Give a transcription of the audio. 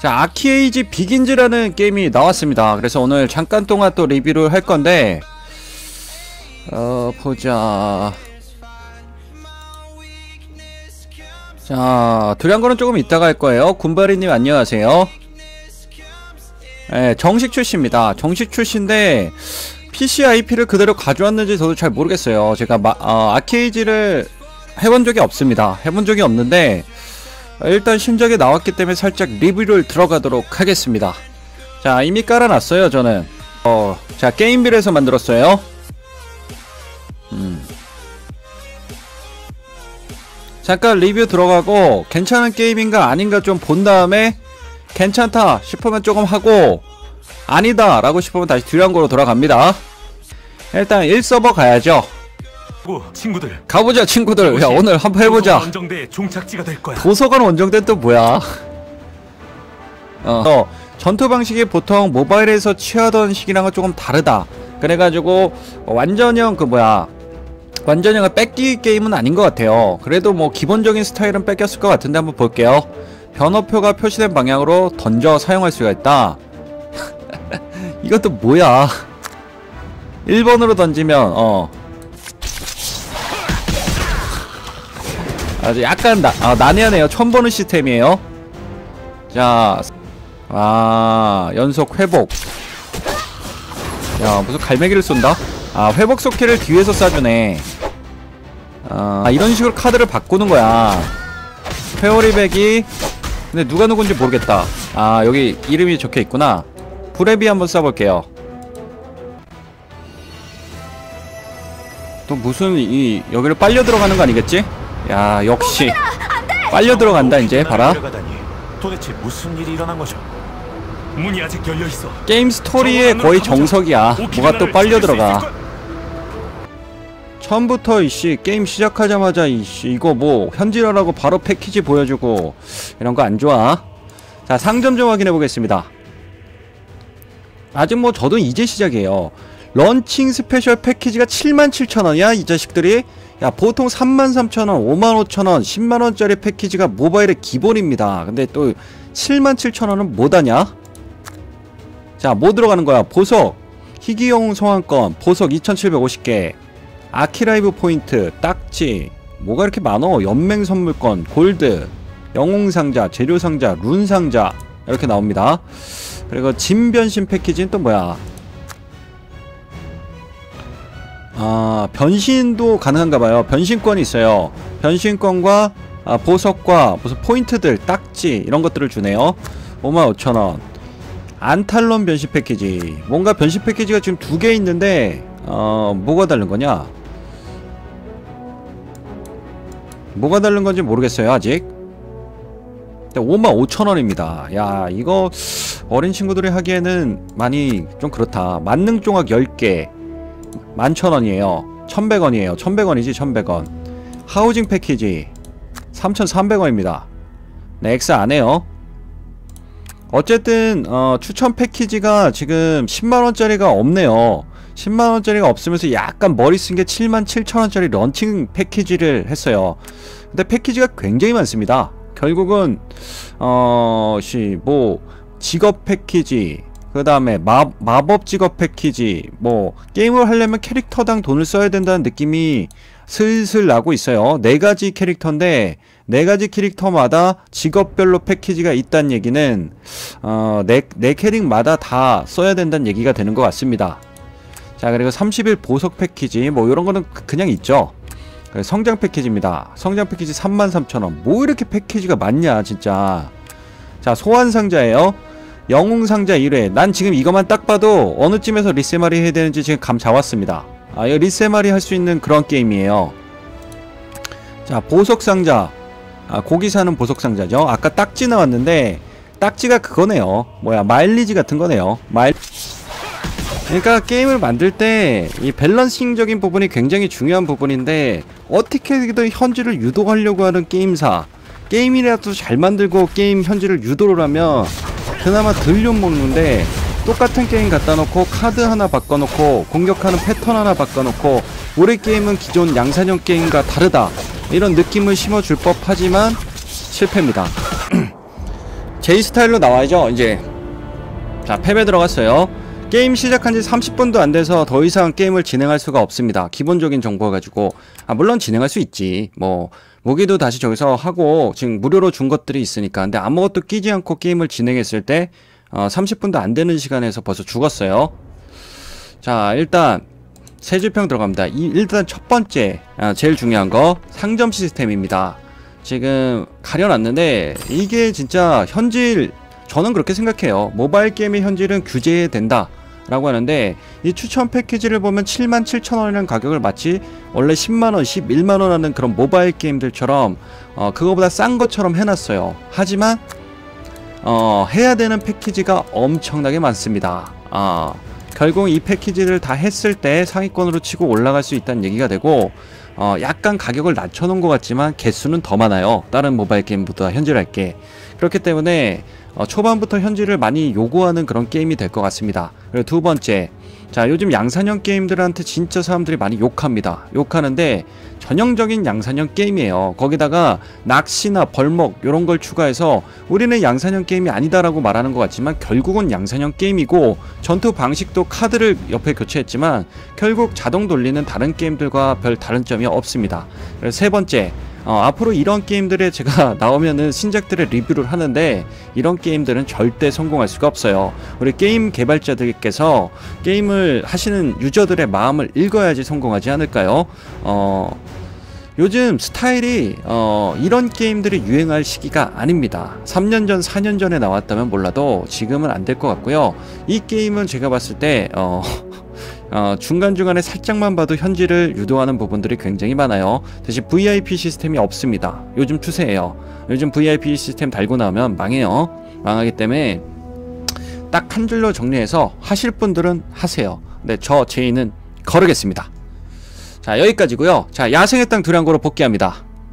자 아키에이지 비긴즈라는 게임이 나왔습니다. 그래서 오늘 잠깐 동안 또 리뷰를 할 건데 어 보자. 자 두려운 거는 조금 이따가 할 거예요. 군바리님 안녕하세요. 네, 정식 출시입니다. 정식 출시인데 PC IP를 그대로 가져왔는지 저도 잘 모르겠어요. 제가 마, 어, 아케이지를 해본 적이 없습니다. 해본 적이 없는데 일단 신작이 나왔기 때문에 살짝 리뷰를 들어가도록 하겠습니다. 자 이미 깔아놨어요 저는. 어, 자 게임빌에서 만들었어요. 음. 잠깐 리뷰 들어가고 괜찮은 게임인가 아닌가 좀 본 다음에 괜찮다 싶으면 조금 하고 아니다 라고 싶으면 다시 듀랑고로 돌아갑니다. 일단 1서버 가야죠 고 친구들. 가보자 친구들. 야 오늘 한번 해보자. 원정대의 종착지가 될 거야. 도서관 원정대는 또 뭐야? 어, 어, 전투 방식이 보통 모바일에서 취하던 식이랑은 조금 다르다. 그래가지고 완전형 그 뭐야? 완전형을 뺏기 게임은 아닌 것 같아요. 그래도 뭐 기본적인 스타일은 뺏겼을 것 같은데 한번 볼게요. 변호표가 표시된 방향으로 던져 사용할 수가 있다. 이것도 뭐야? 1번으로 던지면 어 아주 약간 나, 아, 난해하네요. 처음 보는 시스템이에요. 자, 아 연속 회복. 야 무슨 갈매기를 쏜다? 아 회복 소키를 뒤에서 쏴주네. 아 이런 식으로 카드를 바꾸는 거야. 페어리백이 근데 누가 누군지 모르겠다. 아 여기 이름이 적혀 있구나. 브레비 한번 쏴볼게요. 또 무슨 이 여기를 빨려 들어가는 거 아니겠지? 야 역시. 빨려 들어간다 이제. 봐라. 도대체 무슨 일이 일어난 거죠? 문이 아직 열려 있어. 게임 스토리의 거의 정석이야. 뭐가 또 빨려 들어가. 처음부터 이씨 게임 시작하자마자 이씨 이거 뭐 현질하라고 바로 패키지 보여주고 이런 거 안 좋아. 자 상점 좀 확인해 보겠습니다. 아직 뭐 저도 이제 시작이에요. 런칭 스페셜 패키지가 77,000원이야 이 자식들이 야 보통 33,000원 55,000원 10만원짜리 패키지가 모바일의 기본입니다. 근데 또 77,000원은 뭐다냐? 자 뭐 들어가는 거야? 보석. 희귀용 소환권 보석 2750개. 아키라이브 포인트 딱지. 뭐가 이렇게 많어? 연맹 선물권 골드. 영웅상자 재료상자 룬상자. 이렇게 나옵니다. 그리고 진 변신 패키지는 또 뭐야 아 변신도 가능한가 봐요. 변신권이 있어요. 변신권과 아, 보석과 무슨 포인트들 딱지 이런 것들을 주네요. 55,000원. 안탈론 변신 패키지. 뭔가 변신 패키지가 지금 두 개 있는데 어 뭐가 다른 거냐? 뭐가 다른 건지 모르겠어요 아직. 55,000원입니다. 야 이거 어린 친구들이 하기에는 많이 좀 그렇다. 만능 종합 10개 11,000원이에요. 1,100원이에요. 1,100원이지 1,100원. 하우징 패키지 3,300원입니다. 네 X 안해요. 어쨌든 어, 추천 패키지가 지금 10만원짜리가 없네요. 10만원짜리가 없으면서 약간 머리 쓴 게 77,000원짜리 런칭 패키지를 했어요. 근데 패키지가 굉장히 많습니다. 결국은 어시뭐 직업 패키지 그 다음에 마법 직업 패키지 뭐 게임을 하려면 캐릭터당 돈을 써야 된다는 느낌이 슬슬 나고 있어요. 네 가지 캐릭터인데 네 가지 캐릭터마다 직업별로 패키지가 있다는 얘기는 어, 네, 네 캐릭마다 다 써야 된다는 얘기가 되는 것 같습니다. 자 그리고 30일 보석 패키지 뭐 이런 거는 그냥 있죠. 성장 패키지입니다. 성장 패키지 33,000원. 뭐 이렇게 패키지가 많냐 진짜. 자 소환 상자예요 영웅 상자 1회 난 지금 이것만 딱 봐도 어느 쯤에서 리세마리 해야 되는지 지금 감 잡았습니다. 아 이거 리세마리 할 수 있는 그런 게임이에요. 자 보석 상자. 아 고기 사는 보석 상자죠. 아까 딱지 나왔는데 딱지가 그거네요. 뭐야 마일리지 같은 거네요. 마일 그러니까 게임을 만들 때 이 밸런싱적인 부분이 굉장히 중요한 부분인데 어떻게든 현질을 유도하려고 하는 게임사. 게임이라도 잘 만들고 게임 현질을 유도를 하면 그나마 덜 욕먹는데 똑같은 게임 갖다 놓고 카드 하나 바꿔놓고 공격하는 패턴 하나 바꿔놓고 우리 게임은 기존 양산형 게임과 다르다. 이런 느낌을 심어줄 법하지만 실패입니다. J 스타일로 나와야죠 이제. 자 탭에 들어갔어요 게임 시작한 지 30분도 안 돼서 더 이상 게임을 진행할 수가 없습니다. 기본적인 정보 가지고 아 물론 진행할 수 있지. 뭐 무기도 다시 저기서 하고 지금 무료로 준 것들이 있으니까. 근데 아무것도 끼지 않고 게임을 진행했을 때 어, 30분도 안 되는 시간에서 벌써 죽었어요. 자 일단 세 줄평 들어갑니다. 이, 일단 첫 번째 아, 제일 중요한 거 상점 시스템입니다. 지금 가려놨는데 이게 진짜 현질 저는 그렇게 생각해요. 모바일 게임의 현질은 규제된다. 라고 하는데 이 추천 패키지를 보면 7만 7천 원이라는 가격을 마치 원래 10만 원, 11만 원 하는 그런 모바일 게임들처럼 어 그거보다 싼 것처럼 해놨어요. 하지만 어 해야 되는 패키지가 엄청나게 많습니다. 아 결국 이 패키지를 다 했을 때 상위권으로 치고 올라갈 수 있다는 얘기가 되고 어 약간 가격을 낮춰놓은 것 같지만 개수는 더 많아요. 다른 모바일 게임보다 현질할 게 그렇기 때문에 어, 초반부터 현질을 많이 요구하는 그런 게임이 될 것 같습니다. 그리고 두 번째, 자 요즘 양산형 게임들한테 진짜 사람들이 많이 욕합니다. 욕하는데 전형적인 양산형 게임이에요. 거기다가 낚시나 벌목 이런 걸 추가해서 우리는 양산형 게임이 아니다라고 말하는 것 같지만 결국은 양산형 게임이고 전투 방식도 카드를 옆에 교체했지만 결국 자동 돌리는 다른 게임들과 별 다른 점이 없습니다. 세 번째, 어, 앞으로 이런 게임들에 제가 나오면은 신작들의 리뷰를 하는데 이런 게임들은 절대 성공할 수가 없어요. 우리 게임 개발자들께서 게임을 하시는 유저들의 마음을 읽어야지 성공하지 않을까요? 어, 요즘 스타일이 어, 이런 게임들이 유행할 시기가 아닙니다. 3년 전, 4년 전에 나왔다면 몰라도 지금은 안 될 것 같고요. 이 게임은 제가 봤을 때 어, 어, 중간중간에 살짝만 봐도 현질을 유도하는 부분들이 굉장히 많아요. 대신 VIP 시스템이 없습니다. 요즘 추세예요. 요즘 VIP 시스템 달고 나오면 망해요. 망하기 때문에 딱 한 줄로 정리해서 하실 분들은 하세요. 네, 저 제이는 거르겠습니다. 자, 여기까지고요. 자, 야생의 땅 두량고로 복귀합니다.